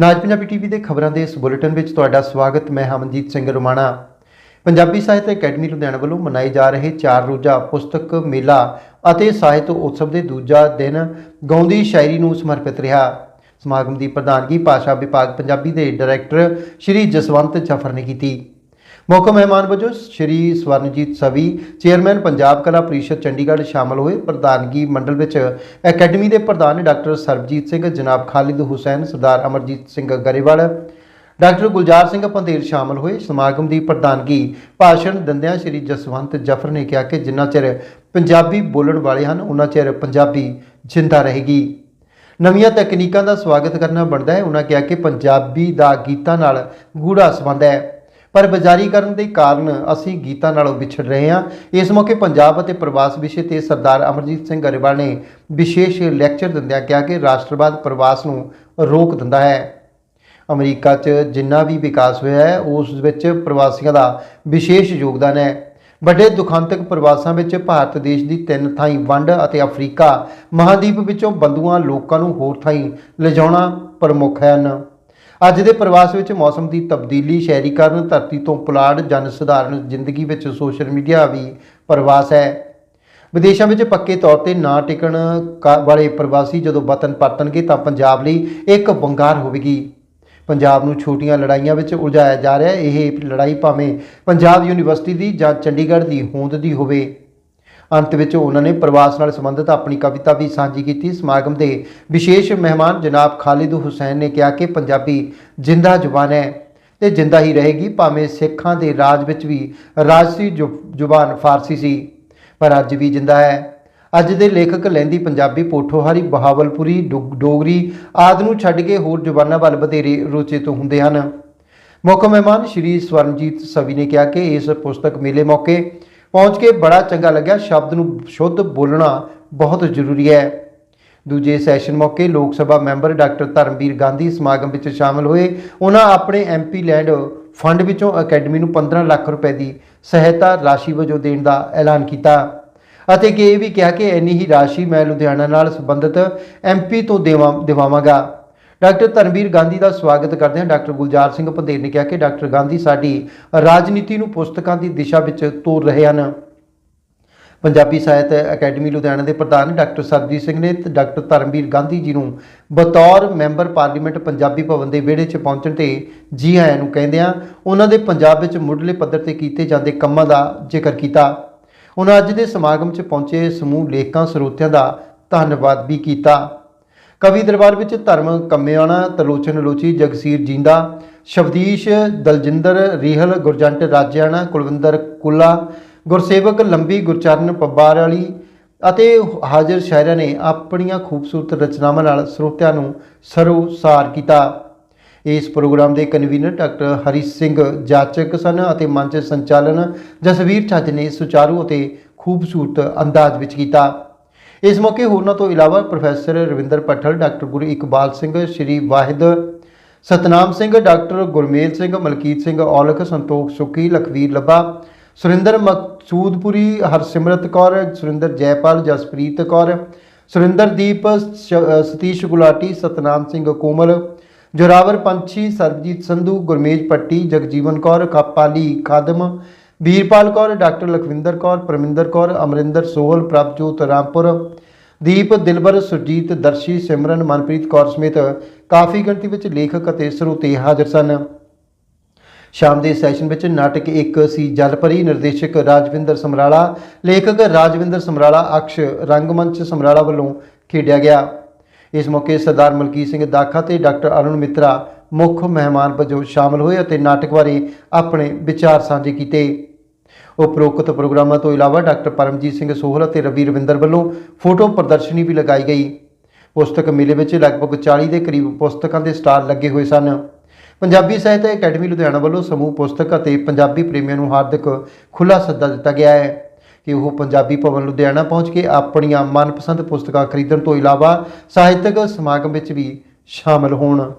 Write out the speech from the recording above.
ਨਾਜ Punjabi TV ਦੇ ਖਬਰਾਂ ਦੇ ਇਸ ਬੁਲੇਟਿਨ ਵਿੱਚ ਤੁਹਾਡਾ ਸਵਾਗਤ, ਮੈਂ ਹਮਨਜੀਤ ਸਿੰਘ ਰੋਮਾਣਾ। ਪੰਜਾਬੀ ਸਾਹਿਤ ਅਕੈਡਮੀ ਲੁਧਿਆਣਾ ਵੱਲੋਂ ਮਨਾਏ ਜਾ ਰਹੇ ਚਾਰ ਰੋਜ਼ਾ ਪੁਸਤਕ ਮੇਲਾ ਅਤੇ ਸਾਹਿਤ ਉਤਸਵ ਦੇ ਦੂਜਾ ਦਿਨ ਗਾਉਂਦੀ ਸ਼ਾਇਰੀ ਨੂੰ ਸਮਰਪਿਤ ਰਿਹਾ। ਸਮਾਗਮ ਦੀ ਪ੍ਰਧਾਨਗੀ ਭਾਸ਼ਾ ਵਿਭਾਗ ਪੰਜਾਬੀ ਦੇ ਡਾਇਰੈਕਟਰ ਸ਼੍ਰੀ ਜਸਵੰਤ ਜਫਰ ਨੇ ਕੀਤੀ। ਮੁੱਖ ਮਹਿਮਾਨ ਵਜੋਂ ਸ਼੍ਰੀ ਸਵਰਨਜੀਤ ਸਵੀ, ਚੇਅਰਮੈਨ ਪੰਜਾਬ ਕਲਾ ਪ੍ਰੀਸ਼ਦ ਚੰਡੀਗੜ੍ਹ ਸ਼ਾਮਲ ਹੋਏ। ਪ੍ਰਧਾਨਗੀ ਮੰਡਲ ਵਿੱਚ ਅਕੈਡਮੀ ਦੇ ਪ੍ਰਧਾਨ ਡਾਕਟਰ ਸਰਬਜੀਤ ਸਿੰਘ, ਜਨਾਬ ਖਾਲਿਦ ਹੁਸੈਨ, ਸਰਦਾਰ ਅਮਰਜੀਤ ਸਿੰਘ ਗਰੇਵਾਲ, ਡਾਕਟਰ ਗੁਲਜ਼ਾਰ ਸਿੰਘ ਪੰਧੇਰ ਸ਼ਾਮਲ ਹੋਏ। ਸਮਾਗਮ ਦੀ ਪ੍ਰਧਾਨਗੀ ਭਾਸ਼ਣ ਦਿੰਦਿਆਂ ਸ਼੍ਰੀ ਜਸਵੰਤ ਜਫਰ ਨੇ ਕਿਹਾ ਕਿ ਜਿੰਨਾ ਚਿਰ ਪੰਜਾਬੀ ਬੋਲਣ ਵਾਲੇ ਹਨ ਉਹਨਾਂ ਚਿਰ ਪੰਜਾਬੀ ਜਿੰਦਾ ਰਹੇਗੀ। ਨਵੀਆਂ ਤਕਨੀਕਾਂ ਦਾ ਸਵਾਗਤ ਕਰਨਾ ਬਣਦਾ ਹੈ। ਉਹਨਾਂ ਕਿਹਾ ਕਿ ਪੰਜਾਬੀ ਦਾ ਗੀਤਾਂ ਨਾਲ ਗੂੜਾ ਸੰਬੰਧ ਹੈ। ਪਰ ਬਜ਼ਾਰੀਕਰਨ ਦੇ ਕਾਰਨ ਅਸੀਂ ਗੀਤਾਂ ਨਾਲੋਂ ਵਿਛੜ ਰਹੇ ਹਾਂ। ਇਸ ਮੌਕੇ ਪੰਜਾਬ ਅਤੇ ਪ੍ਰਵਾਸ ਵਿਸ਼ੇ ਤੇ ਸਰਦਾਰ ਅਮਰਜੀਤ ਸਿੰਘ ਗਰੇਵਾਲ ਨੇ ਵਿਸ਼ੇਸ਼ ਲੈਕਚਰ ਦਿੰਦਿਆਂ ਕਿਹਾ ਕਿ ਰਾਸ਼ਟਰਵਾਦ ਪ੍ਰਵਾਸ ਨੂੰ ਰੋਕ ਦਿੰਦਾ ਹੈ। ਅਮਰੀਕਾ 'ਚ ਜਿੰਨਾ ਵੀ ਵਿਕਾਸ ਹੋਇਆ ਹੈ, ਉਸ ਵਿੱਚ ਪ੍ਰਵਾਸੀਆਂ ਦਾ ਵਿਸ਼ੇਸ਼ ਯੋਗਦਾਨ ਹੈ। ਵੱਡੇ ਦੁਖਾਂਤਕ ਪ੍ਰਵਾਸਾਂ ਵਿੱਚ ਭਾਰਤ ਦੇਸ਼ ਦੀ ਤਿੰਨ ਥਾਈਂ ਵੰਡ ਅਤੇ ਅਫਰੀਕਾ ਮਹਾਦੀਪ ਵਿੱਚੋਂ ਬੰਦੂਆਂ ਲੋਕਾਂ ਨੂੰ ਹੋਰ ਥਾਈਂ ਲਿਜਾਉਣਾ ਪ੍ਰਮੁੱਖ ਹਨ। ਅੱਜ ਦੇ ਪ੍ਰਵਾਸ ਵਿੱਚ ਮੌਸਮ ਦੀ ਤਬਦੀਲੀ, ਸ਼ਹਿਰੀਕਰਨ, ਧਰਤੀ ਤੋਂ ਪੁਲਾੜ, ਜਨ ਸਧਾਰਨ ਜ਼ਿੰਦਗੀ ਵਿੱਚ ਸੋਸ਼ਲ ਮੀਡੀਆ ਵੀ ਪ੍ਰਵਾਸ ਹੈ। ਵਿਦੇਸ਼ਾਂ ਵਿੱਚ ਪੱਕੇ ਤੌਰ ਤੇ ਨਾ ਟਿਕਣ ਕਾ- ਵਾਲੇ ਪ੍ਰਵਾਸੀ ਜਦੋਂ ਵਤਨ ਪਰਤਣਗੇ ਤਾਂ ਪੰਜਾਬ ਲਈ ਇੱਕ ਵੰਗਾਰ ਹੋਵੇਗੀ। ਪੰਜਾਬ ਨੂੰ ਛੋਟੀਆਂ ਲੜਾਈਆਂ ਵਿੱਚ ਉਲਝਾਇਆ ਜਾ ਰਿਹਾ, ਇਹ ਲੜਾਈ ਭਾਵੇਂ ਪੰਜਾਬ ਯੂਨੀਵਰਸਿਟੀ ਦੀ ਜਾਂ ਚੰਡੀਗੜ੍ਹ ਦੀ ਹੋਂਦ ਦੀ ਹੋਵੇ। ਅੰਤ ਵਿੱਚ ਉਹਨਾਂ ਨੇ ਪ੍ਰਵਾਸ ਨਾਲ ਸੰਬੰਧਿਤ ਆਪਣੀ ਕਵਿਤਾ ਵੀ ਸਾਂਝੀ ਕੀਤੀ। ਸਮਾਗਮ ਦੇ ਵਿਸ਼ੇਸ਼ ਮਹਿਮਾਨ ਜਨਾਬ ਖਾਲਿਦ ਹੁਸੈਨ ਨੇ ਕਿਹਾ ਕਿ ਪੰਜਾਬੀ ਜਿੰਦਾ ਜ਼ੁਬਾਨ ਹੈ ਤੇ ਜਿੰਦਾ ਹੀ ਰਹੇਗੀ, ਭਾਵੇਂ ਸਿੱਖਾਂ ਦੇ ਰਾਜ ਵਿੱਚ ਵੀ ਰਾਜਸੀ ਜ਼ੁ- ਜ਼ੁਬਾਨ ਫਾਰਸੀ ਸੀ, ਪਰ ਅੱਜ ਵੀ ਜਿੰਦਾ ਹੈ। ਅੱਜ ਦੇ ਲੇਖਕ ਲਹਿੰਦੀ ਪੰਜਾਬੀ ਪੋਠੋਹਾਰੀ, ਬਹਾਵਲਪੁਰੀ ਡੋ- ਡੋਗਰੀ ਆਦਿ ਨੂੰ ਛੱਡ ਕੇ ਹੋਰ ਜ਼ੁਬਾਨਾਂ ਵੱਲ ਵਧੇਰੇ ਰੁਚਿਤ ਹੁੰਦੇ ਹਨ। ਮੁੱਖ ਮਹਿਮਾਨ ਸ਼੍ਰੀ ਸਵਰਨਜੀਤ ਸਵੀ ਨੇ ਕਿਹਾ ਕਿ ਇਸ ਪੁਸਤਕ ਮੇਲੇ ਮੌਕੇ ਪਹੁੰਚ ਕੇ ਬੜਾ ਚੰਗਾ ਲੱਗਿਆ। ਸ਼ਬਦ ਨੂੰ ਸ਼ੁੱਧ ਬੋਲਣਾ ਬਹੁਤ ਜ਼ਰੂਰੀ ਹੈ। ਦੂਜੇ ਸੈਸ਼ਨ ਮੌਕੇ ਲੋਕ ਸਭਾ ਮੈਂਬਰ ਡਾਕਟਰ ਧਰਮਵੀਰ ਗਾਂਧੀ ਸਮਾਗਮ ਵਿੱਚ ਸ਼ਾਮਲ ਹੋਏ। ਉਹਨਾਂ ਆਪਣੇ ਐਮਪੀ ਲੈਂਡ ਫੰਡ ਵਿੱਚੋਂ ਅਕੈਡਮੀ ਨੂੰ 15 ਲੱਖ ਰੁਪਏ ਦੀ ਸਹਾਇਤਾ ਰਾਸ਼ੀ ਵਜੋਂ ਦੇਣ ਦਾ ਐਲਾਨ ਕੀਤਾ ਅਤੇ ਕਿ ਇਹ ਵੀ ਕਿਹਾ ਕਿ ਇੰਨੀ ਹੀ ਰਾਸ਼ੀ ਮੈਂ ਲੁਧਿਆਣਾ ਨਾਲ ਸੰਬੰਧਿਤ ਐਮਪੀ ਤੋਂ ਦੇਵਾਂ ਦਿਵਾਵਾਂਗਾ। ਡਾਕਟਰ ਧਰਮਵੀਰ ਗਾਂਧੀ ਦਾ ਸਵਾਗਤ ਕਰਦਿਆਂ ਡਾਕਟਰ ਗੁਲਜ਼ਾਰ ਸਿੰਘ ਪੰਧੇਰ ਨੇ ਕਿਹਾ ਕਿ ਡਾਕਟਰ ਗਾਂਧੀ ਸਾਡੀ ਰਾਜਨੀਤੀ ਨੂੰ ਪੁਸਤਕਾਂ ਦੀ ਦਿਸ਼ਾ ਵਿੱਚ ਤੋਰ ਰਹੇ ਹਨ। ਪੰਜਾਬੀ ਸਾਹਿਤ ਅਕੈਡਮੀ ਲੁਧਿਆਣਾ ਦੇ ਪ੍ਰਧਾਨ ਡਾਕਟਰ ਸਰਬਜੀਤ ਸਿੰਘ ਨੇ ਡਾਕਟਰ ਧਰਮਵੀਰ ਗਾਂਧੀ ਜੀ ਨੂੰ ਬਤੌਰ ਮੈਂਬਰ ਪਾਰਲੀਮੈਂਟ ਪੰਜਾਬੀ ਭਵਨ ਦੇ ਵਿਹੜੇ 'ਚ ਪਹੁੰਚਣ ਤੇ ਜੀ ਆਇਆਂ ਨੂੰ ਕਹਿੰਦਿਆਂ ਉਹਨਾਂ ਦੇ ਪੰਜਾਬ ਵਿੱਚ ਮੁੱਢਲੇ ਪੱਧਰ ਤੇ ਕੀਤੇ ਜਾਂਦੇ ਕੰਮਾਂ ਦਾ ਜ਼ਿਕਰ ਕੀਤਾ। ਉਹਨਾਂ ਅੱਜ ਦੇ ਸਮਾਗਮ 'ਚ ਪਹੁੰਚੇ ਸਮੂਹ ਲੇਖਕਾਂ ਸਰੋਤਿਆਂ ਦਾ ਧੰਨਵਾਦ ਵੀ ਕੀਤਾ। ਕਵੀ ਦਰਬਾਰ ਵਿੱਚ ਧਰਮ ਕੰਮਿਆਣਾ, ਤਰਲੋਚਨ ਲੋਚੀ, ਜਗਸੀਰ ਜਿੰਦਾ, ਸ਼ਬਦੀਸ਼ ਦਲਜਿੰਦਰ, ਰੀਹਲ ਗੁਰਜੰਟ ਰਾਜਿਆਣਾ, ਕੁਲਵਿੰਦਰ ਕੁੱਲਾ, ਗੁਰਸੇਵਕ ਲੰਬੀ ਗੁਰਚਰਨ ਪੱਬਾਰ ਵਾਲੀ ਅਤੇ ਹਾਜ਼ਰ ਸ਼ਾਇਰਾਂ ਨੇ ਆਪਣੀਆਂ ਖੂਬਸੂਰਤ ਰਚਨਾਵਾਂ ਨਾਲ ਸਰੋਤਿਆਂ ਨੂੰ ਸਰੋਸਾਰ ਕੀਤਾ। ਇਸ ਪ੍ਰੋਗਰਾਮ ਦੇ ਕਨਵੀਨਰ ਡਾਕਟਰ ਹਰੀ ਸਿੰਘ ਜਾਚਕ ਸਨ ਅਤੇ ਮੰਚ ਸੰਚਾਲਨ ਜਸਵੀਰ ਛੱਜ ਨੇ ਸੁਚਾਰੂ ਅਤੇ ਖੂਬਸੂਰਤ ਅੰਦਾਜ਼ ਵਿੱਚ ਕੀਤਾ। ਇਸ ਮੌਕੇ ਹੋਰਨਾਂ ਤੋਂ ਇਲਾਵਾ professor Ravinder Pathal doctor Guru Iqbal Singh, Shri Wahid Satnam Singh, doctor Gurmel Singh, Malkit Singh Aulakh, Santokh Sukhi, Lakhvir Labha, Surinder ਮਕਸੂਦਪੁਰੀ, Harsimrat Kaur, Surinder Jaipal, Jaspreet Kaur, ਸੁਰਿੰਦਰਦੀਪ ਸ਼- ਸਤੀਸ਼ ਗੁਲਾਟੀ, ਸਤਨਾਮ ਸਿੰਘ ਕੋਮਲ, ਜੋਰਾਵਰ ਪੰਛੀ, ਸਰਬਜੀਤ ਸੰਧੂ, ਗੁਰਮੇਜ ਪੱਟੀ, ਜਗਜੀਵਨ ਕੌਰ, ਕਾਪਾਲੀ ਖਾਦਮ ਵੀਰਪਾਲ ਕੌਰ, ਡਾਕਟਰ ਲਖਵਿੰਦਰ ਕੌਰ, ਪਰਮਿੰਦਰ ਕੌਰ, ਅਮਰਿੰਦਰ ਸੋਹਲ, ਪ੍ਰਭਜੋਤ ਰਾਮਪੁਰ, ਦੀਪ, ਦਿਲਬਰ, ਸੁਰਜੀਤ, ਦਰਸ਼ੀ, ਸਿਮਰਨ, ਮਨਪ੍ਰੀਤ ਕੌਰ ਸਮੇਤ ਕਾਫੀ ਗਿਣਤੀ ਵਿੱਚ ਲੇਖਕ ਅਤੇ ਸਰੋਤੇ ਹਾਜ਼ਰ ਸਨ। ਸ਼ਾਮ ਦੇ ਸੈਸ਼ਨ ਵਿੱਚ ਨਾਟਕ ਇੱਕ ਸੀ ਜਲਪਰੀ, ਨਿਰਦੇਸ਼ਕ ਰਾਜਵਿੰਦਰ ਸਮਰਾਲਾ, ਲੇਖਕ ਰਾਜਵਿੰਦਰ ਸਮਰਾਲਾ, ਅਕਸ਼ ਰੰਗਮੰਚ ਸਮਰਾਲਾ ਵੱਲੋਂ ਖੇਡਿਆ ਗਿਆ। ਇਸ ਮੌਕੇ ਸਰਦਾਰ ਮਲਕੀਤ ਸਿੰਘ ਦਾਖਾ ਤੇ ਡਾਕਟਰ ਅਰੁਣ ਮਿੱਤਰਾ ਮੁੱਖ ਮਹਿਮਾਨ ਵਜੋਂ ਸ਼ਾਮਲ ਹੋਏ ਅਤੇ ਨਾਟਕ ਬਾਰੇ ਆਪਣੇ ਵਿਚਾਰ ਸਾਂਝੇ ਕੀਤੇ। ਉਪਰੋਕਤ ਪ੍ਰੋਗਰਾਮਾਂ ਤੋਂ ਇਲਾਵਾ ਡਾਕਟਰ ਪਰਮਜੀਤ ਸਿੰਘ ਸੋਹਲ ਅਤੇ ਰਵੀ ਰਵਿੰਦਰ ਵੱਲੋਂ ਫੋਟੋ ਪ੍ਰਦਰਸ਼ਨੀ ਵੀ ਲਗਾਈ ਗਈ। ਪੁਸਤਕ ਮੇਲੇ ਵਿੱਚ ਲਗਭਗ 40 ਦੇ ਕਰੀਬ ਪੁਸਤਕਾਂ ਦੇ ਸਟਾਲ ਲੱਗੇ ਹੋਏ ਸਨ। ਪੰਜਾਬੀ ਸਾਹਿਤ ਅਕੈਡਮੀ ਲੁਧਿਆਣਾ ਵੱਲੋਂ ਸਮੂਹ ਪੁਸਤਕ ਅਤੇ ਪੰਜਾਬੀ ਪ੍ਰੇਮੀਆਂ ਨੂੰ ਹਾਰਦਿਕ ਖੁੱਲਾ ਸੱਦਾ ਦਿੱਤਾ ਗਿਆ ਹੈ ਕਿ ਉਹ ਪੰਜਾਬੀ ਭਵਨ ਲੁਧਿਆਣਾ ਪਹੁੰਚ ਕੇ ਆਪਣੀਆਂ ਮਨਪਸੰਦ ਪੁਸਤਕਾਂ ਖਰੀਦਣ ਤੋਂ ਇਲਾਵਾ ਸਾਹਿਤਕ ਸਮਾਗਮ ਵਿੱਚ ਵੀ ਸ਼ਾਮਲ ਹੋਣ।